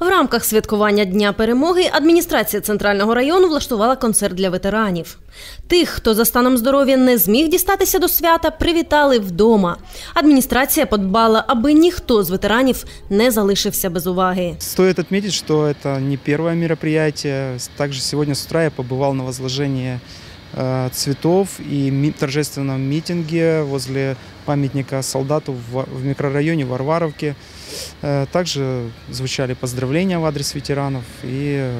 В рамках святкування Дня перемоги адміністрація центрального району влаштувала концерт для ветеранів. Тих, хто за станом здоров'я не зміг дістатися до свята, привітали вдома. Адміністрація подбала, аби ніхто з ветеранів не залишився без уваги. Стоит отметить, что это не первое мероприятие. Также сегодня с утра я побывал на возложении э, цветов и ми- торжественном митинге возле памятника солдату в, в микрорайоне Варваровки. Э, Также звучали поздравления в адрес ветеранов и э,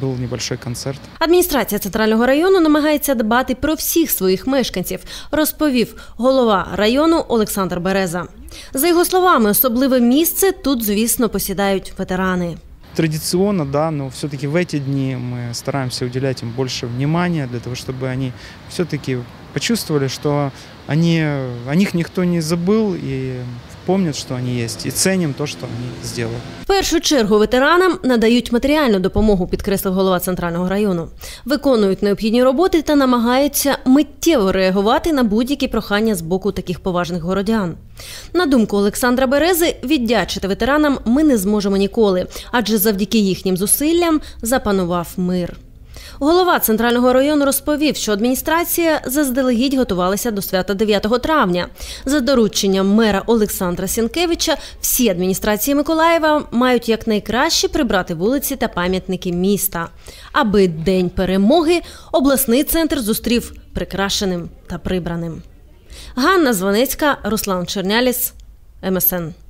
был небольшой концерт. Адміністрація центрального району намагається дбати про всіх своїх мешканців, розповів голова району Олександр Береза. За його словами, особливе місце тут, звісно, посідають ветерани. Традиционно, да, но все-таки в эти дни мы стараемся уделять им больше внимания для того, чтобы они все-таки почувствовали, что они, о них никто не забыл и помнят, что они есть, и ценим то, что они сделали. В першу чергу ветеранам надають матеріальну допомогу, підкреслив голова центрального району. Виконують необхідні роботи та намагаються миттєво реагувати на будь-які прохання з боку таких поважних городян. На думку Олександра Берези, віддячити ветеранам ми не зможемо ніколи, адже завдяки їхнім зусиллям запанував мир. Голова центрального району розповів, що адміністрація заздалегідь готувалася до свята 9 травня. За дорученням мера Олександра Сінкевича, всі адміністрації Миколаєва мають якнайкраще прибрати вулиці та пам'ятники міста, аби день перемоги обласний центр зустрів прикрашеним та прибраним. Ганна Звонецька, Руслан Черняліс, МСН.